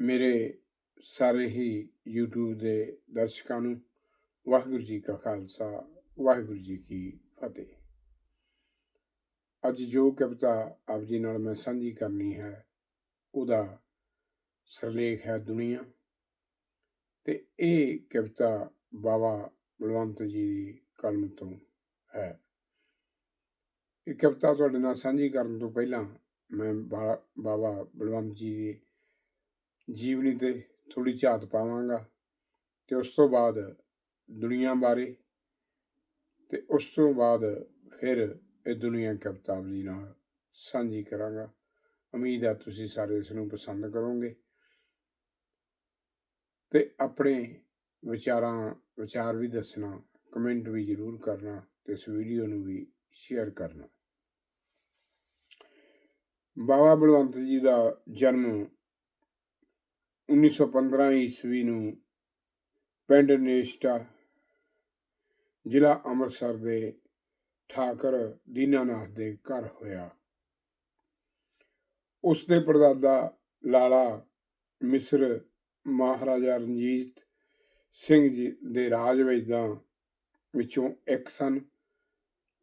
ਮੇਰੇ ਸਾਰੇ ਹੀ YouTube ਦੇ ਦਰਸ਼ਕਾਂ ਨੂੰ ਵਾਹਿਗੁਰੂ ਜੀ ਕਾ ਖਾਲਸਾ, ਵਾਹਿਗੁਰੂ ਜੀ ਕੀ ਫਤਿਹ। ਅੱਜ ਜੋ ਕਵਿਤਾ ਆਪ ਜੀ ਨਾਲ ਮੈਂ ਸਾਂਝੀ ਕਰਨੀ ਹੈ, ਉਹਦਾ ਸਰਲੇਖ ਹੈ ਦੁਨੀਆ। ਤੇ ਇਹ ਕਵਿਤਾ ਬਾਬਾ ਬਲਵੰਤ ਜੀ ਦੀ ਕਲਮ ਤੋਂ ਹੈ। ਇਹ ਕਵਿਤਾ ਤੁਹਾਡੇ ਨਾਲ ਸਾਂਝੀ ਕਰਨ ਤੋਂ ਪਹਿਲਾਂ ਮੈਂ ਬਾ- ਬਾਬਾ ਬਲਵੰਤ ਜੀ ਦੀ ਜੀਵਨੀ ਤੇ ਥੋੜੀ ਝਾਤ ਪਾਵਾਂਗਾ ਤੇ ਉਸ ਤੋਂ ਬਾਅਦ ਦੁਨੀਆ ਬਾਰੇ ਤੇ ਉਸ ਤੋਂ ਬਾਅਦ ਫਿਰ ਇਹ ਦੁਨੀਆ ਕਵਿਤਾਬ ਜੀ ਨਾਲ ਸਾਂਝੀ ਕਰਾਂਗਾ। ਉਮੀਦ ਹੈ ਤੁਸੀਂ ਸਾਰੇ ਇਸ ਨੂੰ ਪਸੰਦ ਕਰੋਗੇ। ਤੇ ਆਪਣੇ ਵਿਚਾਰਾਂ, ਵਿਚਾਰ ਵੀ ਦੱਸਣਾ, ਕਮੈਂਟ ਵੀ ਜ਼ਰੂਰ ਕਰਨਾ ਤੇ ਇਸ ਵੀਡੀਓ ਨੂੰ ਵੀ ਸ਼ੇਅਰ ਕਰਨਾ। ਬਾਬਾ ਬਲਵੰਤ ਜੀ ਦਾ ਜਨਮ 1915 ਈਸਵੀ ਨੂੰ ਪਿੰਡ ਨੇਸ਼ਟਾ ਜ਼ਿਲ੍ਹਾ ਅੰਮ੍ਰਿਤਸਰ ਦੇ ਠਾਕਰ ਦੀਨਾਨਾਥ ਦੇ ਘਰ ਹੋਇਆ। ਉਸ ਦੇ ਪੜਦਾਦਾ ਲਾਲਾ ਮਿਸਰ ਮਹਾਰਾਜਾ ਰਣਜੀਤ ਸਿੰਘ ਜੀ ਦੇ ਰਾਜ ਵੇਦਾਂ ਵਿੱਚੋਂ ਇੱਕ ਸਨ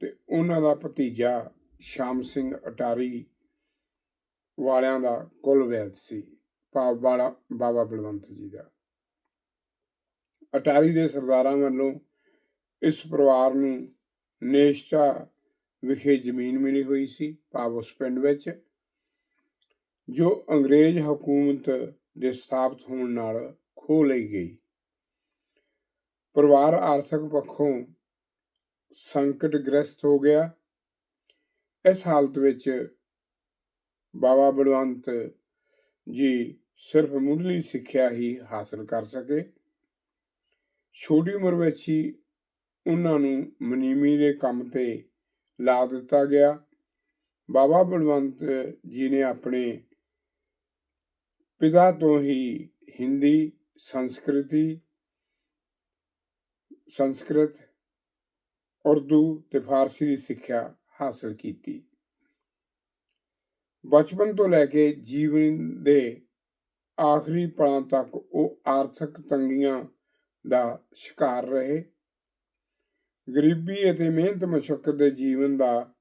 ਤੇ ਉਹਨਾਂ ਦਾ ਭਤੀਜਾ ਸ਼ਾਮ ਸਿੰਘ ਅਟਾਰੀ ਵਾਲਿਆਂ ਦਾ ਕੁਲ ਵੈਦ ਸੀ। ਭਾਵ ਵਾਲਾ ਬਾਬਾ ਬਲਵੰਤ ਜੀ ਦਾ। ਅਟਾਰੀ ਦੇ ਸਰਦਾਰਾਂ ਵੱਲੋਂ ਇਸ ਪਰਿਵਾਰ ਨੂੰ ਨੇਸ਼ਟਾ ਵਿਖੇ ਜ਼ਮੀਨ ਮਿਲੀ ਹੋਈ ਸੀ, ਭਾਵ ਉਸ ਪਿੰਡ ਵਿੱਚ, ਜੋ ਅੰਗਰੇਜ਼ ਹਕੂਮਤ ਦੇ ਸਥਾਪਿਤ ਹੋਣ ਨਾਲ ਖੋ ਲਈ ਗਈ। ਪਰਿਵਾਰ ਆਰਥਿਕ ਪੱਖੋਂ ਸੰਕਟਗ੍ਰਸਤ ਹੋ ਗਿਆ। ਇਸ ਹਾਲਤ ਵਿੱਚ ਬਾਬਾ ਬਲਵੰਤ ਜੀ ਸਿਰਫ ਮੁੱਢਲੀ ਸਿੱਖਿਆ ਹੀ ਹਾਸਲ ਕਰ ਸਕੇ। ਛੋਟੀ ਉਮਰ ਵਿੱਚ ਹੀ ਉਹਨਾਂ ਨੂੰ ਮਨੀਮੀ ਦੇ ਕੰਮ ਤੇ ਲਾ ਦਿੱਤਾ ਗਿਆ। ਬਾਬਾ ਬਲਵੰਤ ਜੀ ਨੇ ਆਪਣੇ ਪਿਤਾ ਤੋਂ ਹੀ ਹਿੰਦੀ, ਸੰਸਕ੍ਰਿਤੀ, ਸੰਸਕ੍ਰਿਤ, ਉਰਦੂ ਤੇ ਫਾਰਸੀ ਦੀ ਸਿੱਖਿਆ ਹਾਸਲ ਕੀਤੀ। ਬਚਪਨ ਤੋਂ ਲੈ ਕੇ ਜੀਵਨ ਦੇ ਆਖਰੀ ਪਲਾਂ ਤੱਕ ਉਹ ਆਰਥਿਕ ਤੰਗੀਆਂ ਦਾ ਸ਼ਿਕਾਰ ਰਹੇ। ਗਰੀਬੀ ਅਤੇ ਮਿਹਨਤ ਮਸ਼ੱਕਤ ਦੇ ਜੀਵਨ ਦਾ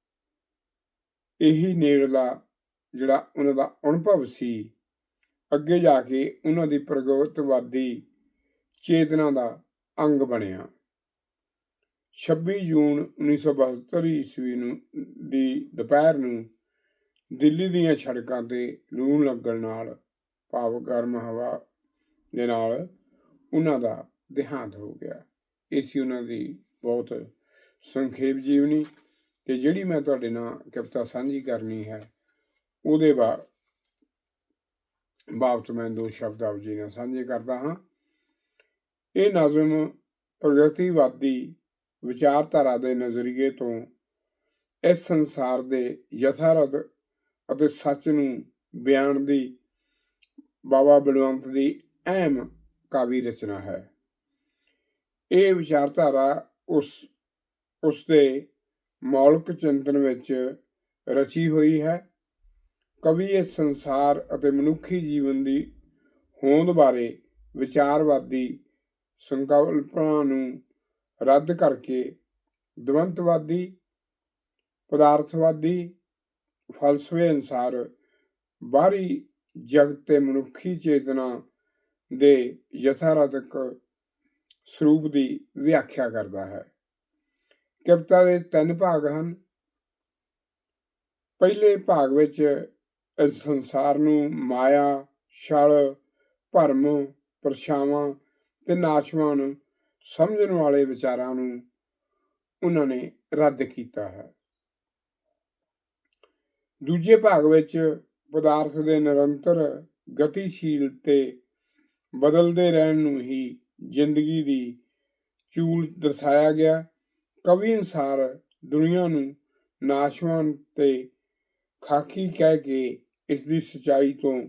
ਇਹੀ ਨੇੜਲਾ ਜਿਹੜਾ ਉਹਨਾਂ ਦਾ ਅਨੁਭਵ ਸੀ, ਅੱਗੇ ਜਾ ਕੇ ਉਹਨਾਂ ਦੀ ਪ੍ਰਗਤਵਾਦੀ ਚੇਤਨਾ ਦਾ ਅੰਗ ਬਣਿਆ। 26 ਜੂਨ 1972 ਈਸਵੀ ਨੂੰ ਦੀ ਦੁਪਹਿਰ ਨੂੰ ਦਿੱਲੀ ਦੀਆਂ ਸੜਕਾਂ ਤੇ ਲੂਣ ਲੱਗਣ ਨਾਲ ਭਾਵ ਗਰਮ ਹਵਾ ਦੇ ਨਾਲ ਉਹਨਾਂ ਦਾ ਦੇਹਾਂਤ ਹੋ ਗਿਆ। ਇਹ ਸੀ ਉਹਨਾਂ ਦੀ ਬਹੁਤ ਸੰਖੇਪ ਜੀਵਨੀ ਤੇ ਜਿਹੜੀ ਮੈਂ ਤੁਹਾਡੇ ਨਾਲ ਕਵਿਤਾ ਸਾਂਝੀ ਕਰਨੀ ਹੈ, ਉਹਦੇ ਬਾ, ਬਾਬਤ ਮੈਂ ਦੋ ਸ਼ਬਦ ਆਪ ਜੀ ਨਾਲ ਸਾਂਝੇ ਕਰਦਾ ਹਾਂ। ਇਹ ਨਜ਼ਮ ਪ੍ਰਗਤੀਵਾਦੀ ਵਿਚਾਰਧਾਰਾ ਦੇ ਨਜ਼ਰੀਏ ਤੋਂ ਇਸ ਸੰਸਾਰ ਦੇ ਯਥਾਰਥ ਅਤੇ ਸੱਚ ਨੂੰ ਬਿਆਨ ਦੀ ਬਾਬਾ ਬਲਵੰਤ ਦੀ ਅਹਿਮ ਕਾਵਿ ਰਚਨਾ ਹੈ। ਇਹ ਵਿਚਾਰਧਾਰਾ ਉਸ ਉਸ ਦੇ ਮੌਲਿਕ ਚਿੰਤਨ ਵਿੱਚ ਰਚੀ ਹੋਈ ਹੈ। ਕਵੀ ਇਸ ਸੰਸਾਰ ਅਤੇ ਮਨੁੱਖੀ ਜੀਵਨ ਦੀ ਹੋਂਦ ਬਾਰੇ ਵਿਚਾਰਵਾਦੀ ਸੰਕਲਪਾਂ ਨੂੰ ਰੱਦ ਕਰਕੇ ਦਵੰਤਵਾਦੀ, ਪਦਾਰਥਵਾਦੀ, ਫਲਸਫੇ ਅਨਸਾਰ ਬਾਹਰੀ ਜਗਤ ਤੇ ਮਨੁੱਖੀ ਚੇਤਨਾ ਦੇ ਯਥਾਰਥਕ ਸਰੂਪ ਦੀ ਵਿਆਖਿਆ ਕਰਦਾ ਹੈ। ਕਵਿਤਾ ਦੇ ਤਿੰਨ ਭਾਗ ਹਨ। ਪਹਿਲੇ ਭਾਗ ਵਿੱਚ ਇਸ ਸੰਸਾਰ ਨੂੰ ਮਾਇਆ, ਛਲ, ਭਰਮ, ਪਰਛਾਵਾਂ ਤੇ ਨਾਸ਼ਵਾਨ ਸਮਝਣ ਵਾਲੇ ਵਿਚਾਰਾਂ ਨੂੰ ਉਹਨਾਂ ਨੇ ਰੱਦ ਕੀਤਾ ਹੈ। ਦੂਜੇ ਭਾਗ ਵਿੱਚ ਪਦਾਰਥ ਦੇ ਨਿਰੰਤਰ ਗਤੀਸ਼ੀਲ ਤੇ ਬਦਲਦੇ ਰਹਿਣ ਨੂੰ ਹੀ ਜ਼ਿੰਦਗੀ ਦੀ ਚੂਲ ਦਰਸਾਇਆ ਗਿਆ। ਕਵੀ ਅਨਸਾਰ ਦੁਨੀਆ ਨੂੰ ਨਾਸ਼ਵਾਨ ਤੇ ਖਾਕੀ ਕਹਿ ਕੇ ਇਸ ਦੀ ਸਚਾਈ ਤੋਂ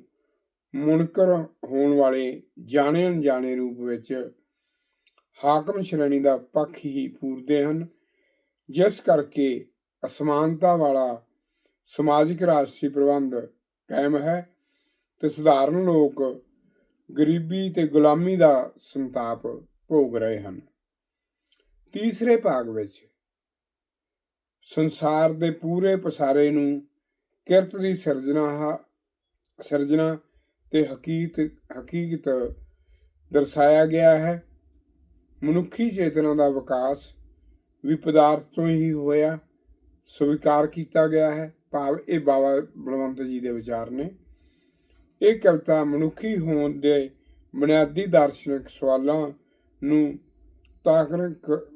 ਮੁਨਕਰ ਹੋਣ ਵਾਲੇ ਜਾਣੇ ਅਣਜਾਣੇ ਰੂਪ ਵਿੱਚ ਹਾਕਮ ਸ਼੍ਰੇਣੀ ਦਾ ਪੱਖ ਹੀ ਪੂਰਦੇ ਹਨ। ਜਿਸ ਕਰਕੇ ਅਸਮਾਨਤਾ ਵਾਲਾ ਸਮਾਜਿਕ ਰਾਜਸੀ ਪ੍ਰਬੰਧ ਕਾਇਮ ਹੈ ਤੇ ਸਧਾਰਨ ਲੋਕ ਗਰੀਬੀ ਤੇ ਗੁਲਾਮੀ ਦਾ ਸੰਤਾਪ ਭੋਗ ਰਹੇ ਹਨ। ਤੀਸਰੇ ਭਾਗ ਵਿੱਚ ਸੰਸਾਰ ਦੇ ਪੂਰੇ ਪਸਾਰੇ ਨੂੰ ਕਿਰਤ ਦੀ ਸਿਰਜਣਾ ਸਿਰਜਣਾ ਤੇ ਹਕੀਕਤ ਹਕੀਕਤ ਦਰਸਾਇਆ ਗਿਆ ਹੈ। ਮਨੁੱਖੀ ਚੇਤਨਾ ਦਾ ਵਿਕਾਸ ਵੀ ਪਦਾਰਥ ਤੋਂ ਹੀ ਹੋਇਆ, ਸਵੀਕਾਰ ਕੀਤਾ ਗਿਆ ਹੈ। ਭਾਵ ਇਹ ਬਾਬਾ ਬਲਵੰਤ ਜੀ ਦੇ ਵਿਚਾਰ ਨੇ। ਇਹ ਕਵਿਤਾ ਮਨੁੱਖੀ ਹੋਣ ਦੇ ਬੁਨਿਆਦੀ ਦਾਰਸ਼ਨਿਕ ਸਵਾਲਾਂ ਨੂੰ ਤਾਕਰਕ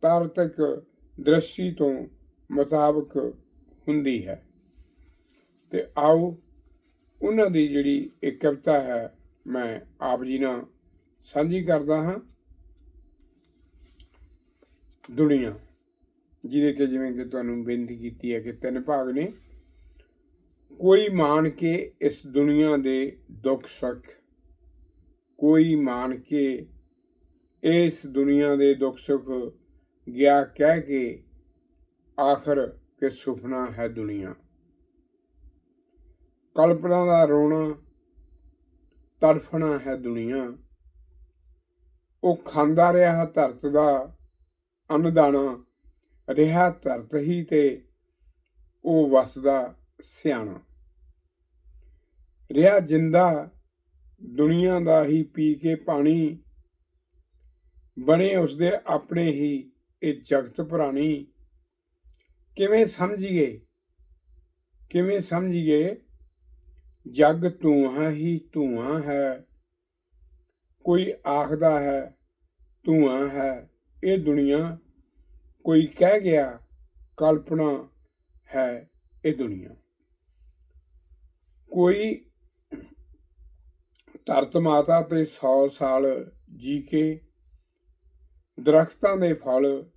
ਤਾਰਤਕ ਦ੍ਰਿਸ਼ਟੀ ਤੋਂ ਮੁਤਾਬਕ ਹੁੰਦੀ ਹੈ। ਤੇ ਆਓ ਉਹਨਾਂ ਦੀ ਜਿਹੜੀ ਇੱਕ ਕਵਿਤਾ ਹੈ, ਮੈਂ ਆਪ ਜੀ ਨਾਲ ਸਾਂਝੀ ਕਰਦਾ ਹਾਂ। ਦੁਨੀਆ। ਜਿਹਦੇ ਕਿ ਜਿਵੇਂ ਕਿ ਤੁਹਾਨੂੰ ਬੇਨਤੀ ਕੀਤੀ ਹੈ ਕਿ ਤਿੰਨ ਭਾਗ ਨੇ। ਕੋਈ ਮਾਣ ਕੇ ਇਸ ਦੁਨੀਆ ਦੇ ਦੁੱਖ ਸੁੱਖ, ਕੋਈ ਮਾਣ ਕੇ ਇਸ ਦੁਨੀਆ ਦੇ ਦੁੱਖ ਸੁੱਖ ਗਿਆ ਕਹਿ ਕੇ ਆਖਰ ਕਿ ਸੁਪਨਾ ਹੈ ਦੁਨੀਆ। ਕਲਪਨਾ ਦਾ ਰੋਣਾ, ਤੜਫਣਾ ਹੈ ਦੁਨੀਆ। ਉਹ ਖਾਂਦਾ ਰਿਹਾ, ਧਰਤ ਦਾ ਅੰਨਦਾਣਾ ਰਿਹਾ ਧਰਤ ਹੀ ਤੇ ਉਹ ਵਸਦਾ ਸਿਆਣਾ। ਰਿਹਾ ਜਿੰਦਾ ਦੁਨੀਆ ਦਾ ਹੀ ਪੀ ਕੇ ਪਾਣੀ, ਬਣੇ ਉਸਦੇ ਆਪਣੇ ਹੀ ਇਹ ਜਗਤ ਪੁਰਾਣੀ। ਕਿਵੇਂ ਸਮਝੀਏ ਕਿਵੇਂ ਸਮਝੀਏ, ਜਗ ਧੂਆਂ ਹੀ ਧੂਆਂ ਹੈ। ਕੋਈ ਆਖਦਾ ਹੈ, ਧੂਆਂ ਹੈ, ਇਹ ਦੁਨੀਆ ਕੋਈ ਕਹਿ ਗਿਆ, ਕਲਪਨਾ ਹੈ ਇਹ ਦੁਨੀਆ। ਕੋਈ ਧਰਤ ਮਾਤਾ ਤੇ 100 ਸਾਲ ਜੀ ਕੇ, ਦਰਖਤਾਂ ਦੇ ਫਲ,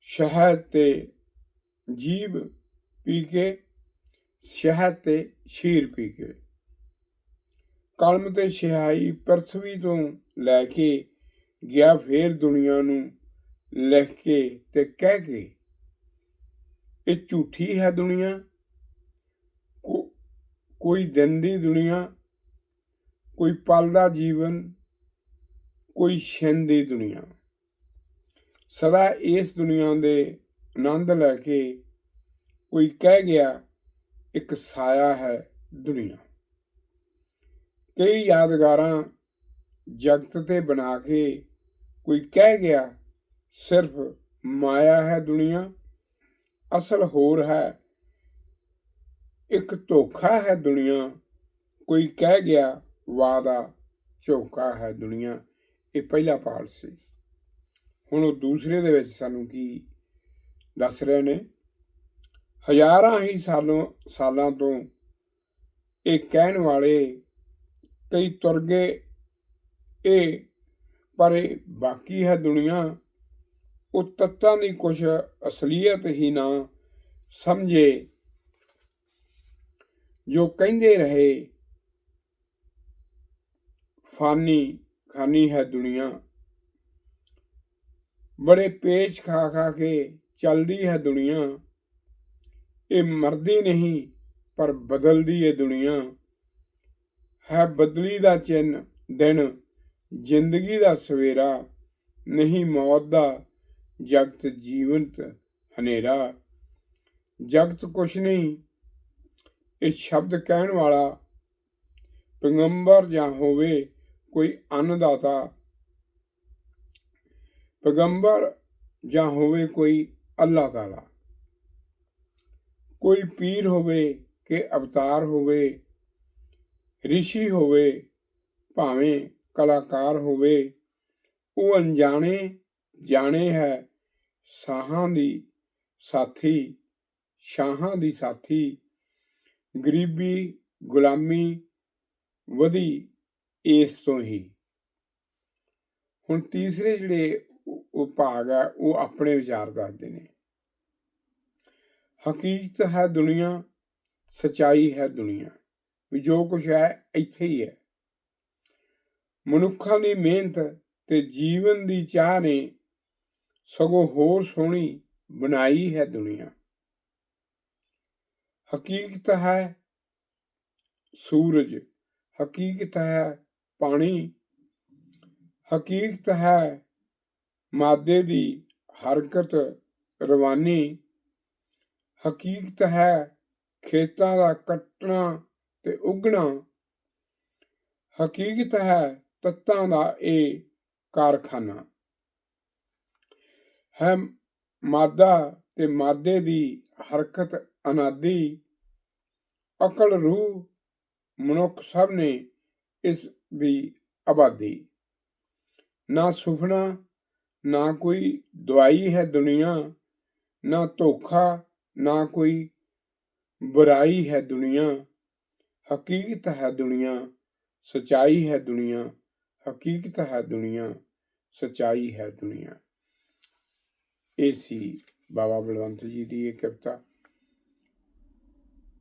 ਸ਼ਹਿਦ ਤੇ ਜੀਵ ਪੀ ਕੇ, ਸ਼ਹਿਦ ਤੇ ਸ਼ੀਰ ਪੀ ਕੇ। ਕਲਮ ਤੇ ਸਿਹਾਈ ਪ੍ਰਥਵੀ ਤੋਂ ਲੈ ਕੇ ਗਿਆ ਫੇਰ ਦੁਨੀਆ ਨੂੰ ਲਿਖ ਕੇ ਤੇ ਕਹਿ ਕੇ। ਇਹ ਝੂਠੀ ਹੈ ਦੁਨੀਆ। ਕੋਈ ਦਿਨ ਦੀ ਦੁਨੀਆ, ਕੋਈ ਪਲ ਦਾ ਜੀਵਨ, ਕੋਈ ਛਿੰਨ ਦੀ ਦੁਨੀਆ। ਸਦਾ ਇਸ ਦੁਨੀਆ ਦੇ ਆਨੰਦ ਲੈ ਕੇ ਕੋਈ ਕਹਿ ਗਿਆ, ਇੱਕ ਸਾਇਆ ਹੈ ਦੁਨੀਆ। ਕਈ ਯਾਦਗਾਰਾਂ ਜਗਤ ਤੇ ਬਣਾ ਕੇ ਕੋਈ ਕਹਿ ਗਿਆ ਸਿਰਫ ਮਾਇਆ ਹੈ ਦੁਨੀਆ, ਅਸਲ ਹੋਰ ਹੈ। ਇੱਕ ਧੋਖਾ ਹੈ ਦੁਨੀਆ, ਕੋਈ ਕਹਿ ਗਿਆ ਵਾਦਾ ਝੋਕਾ ਹੈ ਦੁਨੀਆ। ਇਹ ਪਹਿਲਾ ਪਾਠ ਸੀ। ਹੁਣ ਉਹ ਦੂਸਰੇ ਦੇ ਵਿੱਚ ਸਾਨੂੰ ਕੀ ਦੱਸ ਰਹੇ ਨੇ? ਹਜ਼ਾਰਾਂ ਹੀ ਸਾਲੋਂ, ਸਾਲਾਂ ਤੋਂ ਇਹ ਕਹਿਣ ਵਾਲੇ ਕਈ ਤੁਰ ਗਏ। ਇਹ, ਪਰ ਇਹ ਬਾਕੀ ਹੈ ਦੁਨੀਆ। ਉਹ ਤੱਤਾਂ ਦੀ ਕੁਛ ਅਸਲੀਅਤ ਹੀ ਨਾ ਸਮਝੇ, ਜੋ ਕਹਿੰਦੇ ਰਹੇ, ਫਾਨੀ ਖਾਨੀ ਹੈ ਦੁਨੀਆ। ਬੜੇ ਪੇਚ ਖਾ ਖਾ ਕੇ ਚਲਦੀ ਹੈ ਦੁਨੀਆ। ਇਹ ਮਰਦੀ ਨਹੀਂ, ਪਰ ਬਦਲਦੀ ਏ ਦੁਨੀਆ। ਹੈ ਬਦਲੀ ਦਾ ਚਿੰਨ ਦਿਨ, ਜ਼ਿੰਦਗੀ ਦਾ ਸਵੇਰਾ, ਨਹੀਂ ਮੌਤ ਦਾ ਜਗਤ ਜੀਵੰਤ ਹਨੇਰਾ। ਜਗਤ ਕੁਛ ਨਹੀਂ ਇਹ ਸ਼ਬਦ ਕਹਿਣ ਵਾਲਾ ਪੈਗੰਬਰ ਜਾਂ ਹੋਵੇ ਕੋਈ ਅੰਨਦਾਤਾ। ਪੈਗੰਬਰ ਜਾਂ ਹੋਵੇ ਕੋਈ ਅੱਲਾਹ ਤਾਲਾ। ਕੋਈ ਪੀਰ ਹੋਵੇ ਕਿ ਅਵਤਾਰ ਹੋਵੇ, ਰਿਸ਼ੀ ਹੋਵੇ, ਭਾਵੇਂ ਕਲਾਕਾਰ ਹੋਵੇ, ਉਹ ਅਣਜਾਣੇ ਜਾਣੇ ਹੈ ਸਾਹਾਂ ਦੀ ਸਾਥੀ, ਸ਼ਾਹਾਂ ਦੀ ਸਾਥੀ, ਗਰੀਬੀ, ਗੁਲਾਮੀ ਵਧੀ ਇਸ ਤੋਂ ਹੀ। ਹੁਣ ਤੀਸਰੇ ਜਿਹੜੇ ਉਹ ਹੈ ਉਹ ਆਪਣੇ ਵਿਚਾਰ ਦੱਸਦੇ ਨੇ। ਹਕੀਕਤ ਹੈ ਦੁਨੀਆ, ਸਚਾਈ ਹੈ ਦੁਨੀਆ, ਵੀ ਜੋ ਕੁਝ ਹੈ ਇੱਥੇ ਹੀ ਹੈ। ਮਨੁੱਖਾਂ ਦੀ ਮਿਹਨਤ ਤੇ ਜੀਵਨ ਦੀ ਚਾਹ ਨੇ ਸਗੋਂ ਹੋਰ ਸੋਹਣੀ ਬਣਾਈ ਹੈ ਦੁਨੀਆ। ਹਕੀਕਤ ਹੈ ਸੂਰਜ, ਹਕੀਕਤ ਹੈ ਪਾਣੀ, ਹਕੀਕਤ ਹੈ ਮਾਦੇ ਦੀ ਹਰਕਤ, ਰਵਾਨੀ, ਹਕੀਕਤ ਹੈ ਖੇਤਾਂ ਦਾ ਕੱਟਣਾ ਤੇ ਉਗਣਾ, ਹਕੀਕਤ ਹੈ ਤੱਤਾਂ ਦਾ ਇਹ ਕਾਰਖਾਨਾ। ਹੈ ਮਾਦਾ ਤੇ ਮਾਦੇ ਦੀ ਹਰਕਤ ਅਨਾਦੀ, ਅਕਲ ਰੂਹ ਮਨੁੱਖ ਸਭ ਨੇ ਇਸ ਦੀ ਆਬਾਦੀ। ਨਾ ਸੁਫਨਾ, ਨਾ ਕੋਈ ਦਵਾਈ ਹੈ ਦੁਨੀਆ, ਨਾ ਧੋਖਾ, ਨਾ ਕੋਈ ਬੁਰਾਈ ਹੈ ਦੁਨੀਆ। ਹਕੀਕਤ ਹੈ ਦੁਨੀਆ, ਸਚਾਈ ਹੈ ਦੁਨੀਆ। ਹਕੀਕਤ ਹੈ ਦੁਨੀਆ, ਸਚਾਈ ਹੈ ਦੁਨੀਆ। ਇਹ ਸੀ, ਬਾਬਾ ਬਲਵੰਤ ਜੀ ਦੀ ਇਹ ਕਵਿਤਾ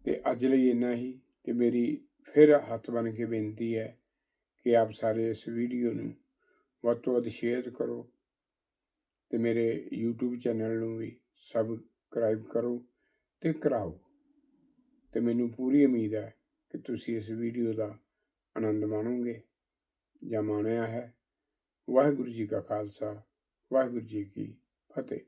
ਤੇ ਅੱਜ ਲਈ ਇੰਨਾ ਹੀ, ਤੇ ਮੇਰੀ ਫਿਰ ਹੱਥ ਬਨ ਕੇ ਬੇਨਤੀ ਹੈ ਕਿ ਆਪ ਸਾਰੇ ਇਸ ਵੀਡੀਓ ਨੂੰ ਵੱਧ ਤੋਂ ਵੱਧ ਸ਼ੇਅਰ ਕਰੋ ਤੇ ਮੇਰੇ YouTube ਚੈਨਲ ਨੂੰ ਵੀ ਸਬਸਕ੍ਰਾਈਬ ਕਰੋ ਤੇ ਕਰਾਓ। ਤੇ ਮੈਨੂੰ ਪੂਰੀ ਉਮੀਦ ਹੈ ਕਿ ਤੁਸੀਂ ਇਸ ਵੀਡੀਓ ਦਾ ਆਨੰਦ ਮਾਣੋਗੇ ਜਾਂ ਮਾਣਿਆ ਹੈ। ਵਾਹਿਗੁਰੂ ਜੀ ਕਾ ਖਾਲਸਾ, ਵਾਹਿਗੁਰੂ ਜੀ ਕੀ ਫਤਿਹ